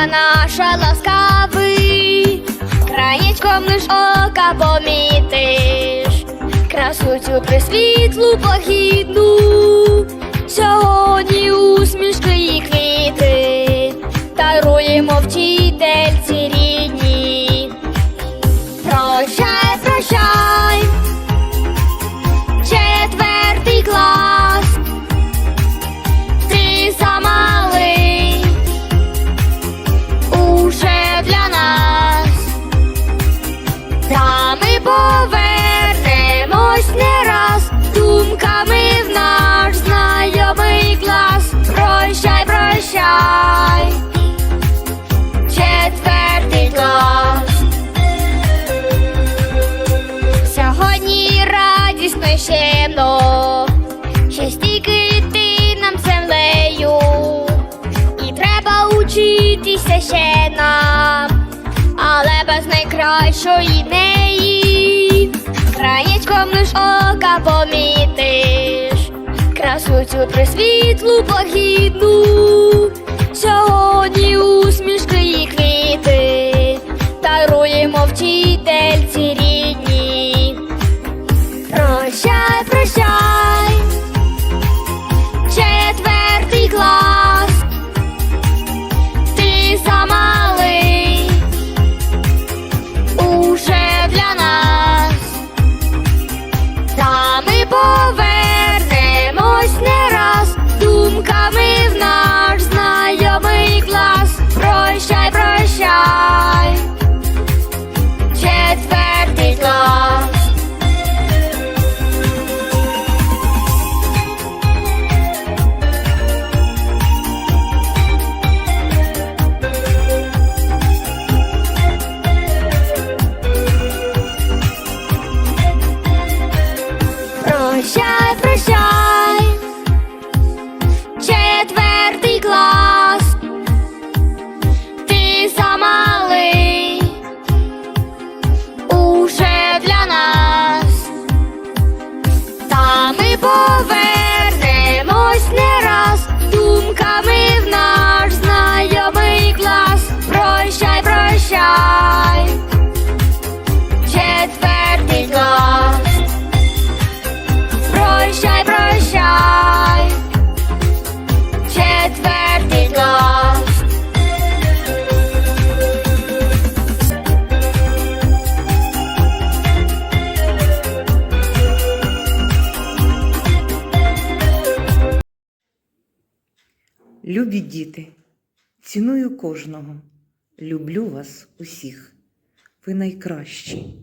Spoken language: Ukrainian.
наша ласкавий, краєчком лиш ока помітиш, красу цю присвітлу похідну, сьогодні й ще стільки йти нам землею, і треба учитися ще нам, але без найкращої неї, краєчком лиш ока помітиш, красу цю присвітлу похідну, shine. Любі діти, ціную кожного, люблю вас усіх. Ви найкращі,